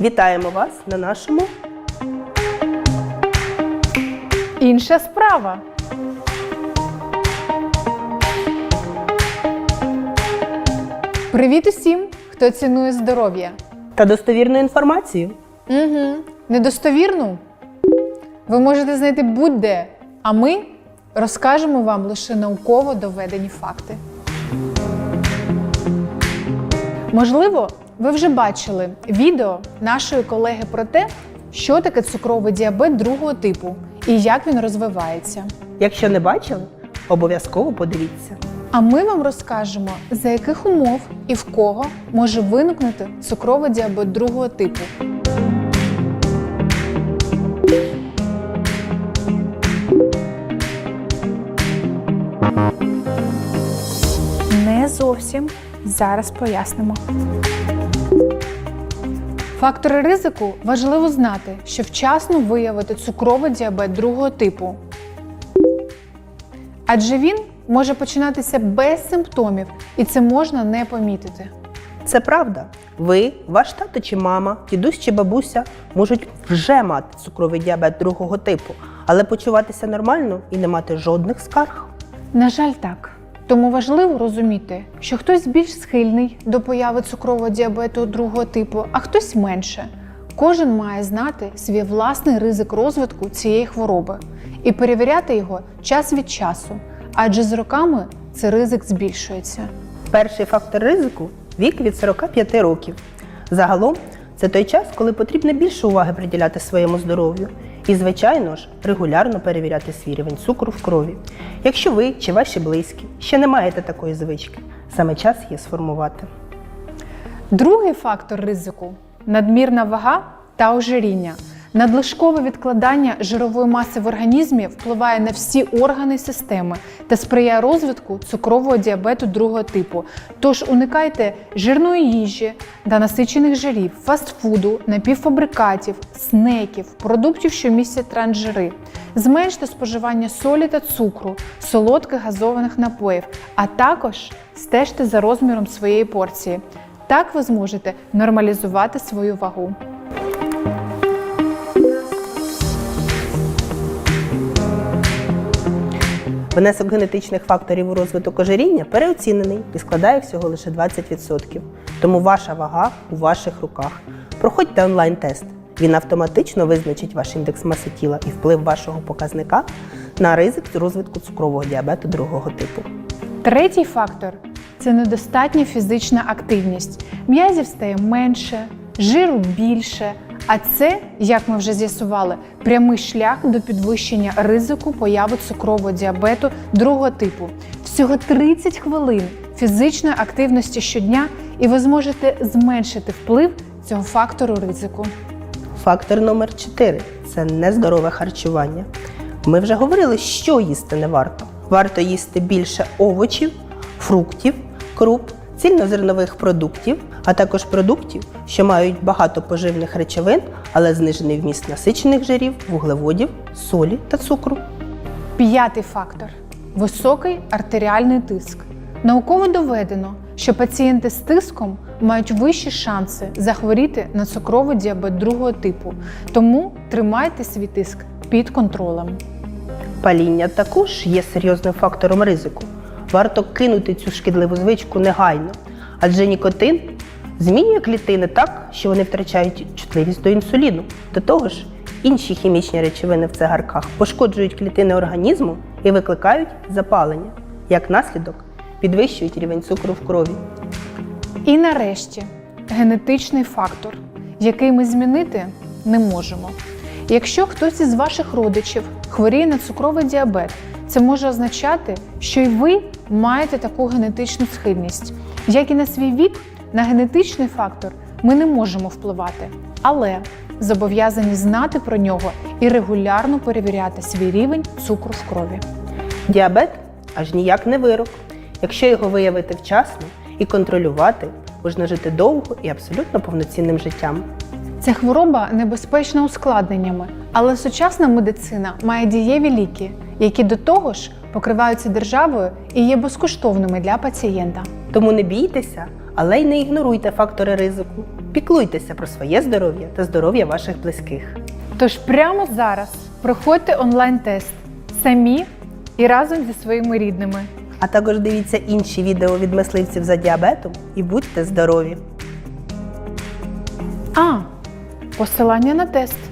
Вітаємо вас на нашому Інша справа. Привіт усім, хто цінує здоров'я. та достовірну інформацію. Угу. Недостовірну ви можете знайти будь-де, а ми розкажемо вам лише науково доведені факти. Можливо, ви вже бачили відео нашої колеги про те, що таке цукровий діабет другого типу і як він розвивається. Якщо не бачили, обов'язково подивіться. А ми вам розкажемо, за яких умов і в кого може виникнути цукровий діабет другого типу. Зовсім зараз пояснимо. Фактори ризику важливо знати, що вчасно виявити цукровий діабет другого типу. Адже він може починатися без симптомів, і це можна не помітити. Це правда. Ви, ваш тато чи мама, дідусь чи бабуся можуть вже мати цукровий діабет другого типу, але почуватися нормально і не мати жодних скарг. На жаль, так. Тому важливо розуміти, що хтось більш схильний до появи цукрового діабету другого типу, а хтось менше. Кожен має знати свій власний ризик розвитку цієї хвороби і перевіряти його час від часу, адже з роками цей ризик збільшується. Перший фактор ризику вік від 45 років. Загалом це той час, коли потрібно більше уваги приділяти своєму здоров'ю. І, звичайно ж, регулярно перевіряти свій рівень цукру в крові. Якщо ви чи ваші близькі ще не маєте такої звички, саме час її сформувати. Другий фактор ризику надмірна вага та ожиріння. Надлишкове відкладання жирової маси в організмі впливає на всі органи системи та сприяє розвитку цукрового діабету другого типу. Тож уникайте жирної їжі та насичених жирів, фастфуду, напівфабрикатів, снеків, продуктів, що містять трансжири. Зменште споживання солі та цукру, солодких газованих напоїв, а також стежте за розміром своєї порції. Так ви зможете нормалізувати свою вагу. Внесок генетичних факторів у розвиток ожиріння переоцінений і складає всього лише 20%. Тому ваша вага у ваших руках. Проходьте онлайн-тест. Він автоматично визначить ваш індекс маси тіла і вплив вашого показника на ризик розвитку цукрового діабету другого типу. Третій фактор це недостатня фізична активність. М'язів стає менше, жиру більше. А це, як ми вже з'ясували, прямий шлях до підвищення ризику появи цукрового діабету другого типу. Всього 30 хвилин фізичної активності щодня, і ви зможете зменшити вплив цього фактору ризику. Фактор номер 4 це нездорове харчування. Ми вже говорили, що їсти не варто. Варто їсти більше овочів, фруктів, круп, цільнозернових продуктів, а також продуктів, що мають багато поживних речовин, але знижений вміст насичених жирів, вуглеводів, солі та цукру. П'ятий фактор високий артеріальний тиск. Науково доведено, що пацієнти з тиском мають вищі шанси захворіти на цукровий діабет другого типу. Тому тримайте свій тиск під контролем. Паління також є серйозним фактором ризику. Варто кинути цю шкідливу звичку негайно, адже нікотин змінює клітини так, що вони втрачають чутливість до інсуліну. До того ж, інші хімічні речовини в цигарках пошкоджують клітини організму і викликають запалення. Як наслідок, підвищують рівень цукру в крові. І нарешті генетичний фактор, який ми змінити не можемо. Якщо хтось із ваших родичів хворіє на цукровий діабет, це може означати, що й ви маєте таку генетичну схильність. Як і на свій вік, на генетичний фактор ми не можемо впливати, але зобов'язані знати про нього і регулярно перевіряти свій рівень цукру в крові. Діабет аж ніяк не вирок. Якщо його виявити вчасно і контролювати, можна жити довго і абсолютно повноцінним життям. Ця хвороба небезпечна ускладненнями, але сучасна медицина має дієві ліки, які до того ж покриваються державою і є безкоштовними для пацієнта. Тому не бійтеся, але й не ігноруйте фактори ризику. Піклуйтеся про своє здоров'я та здоров'я ваших близьких. Тож прямо зараз проходьте онлайн-тест самі і разом зі своїми рідними. А також дивіться інші відео від мисливців за діабетом і будьте здорові! А, посилання на тест.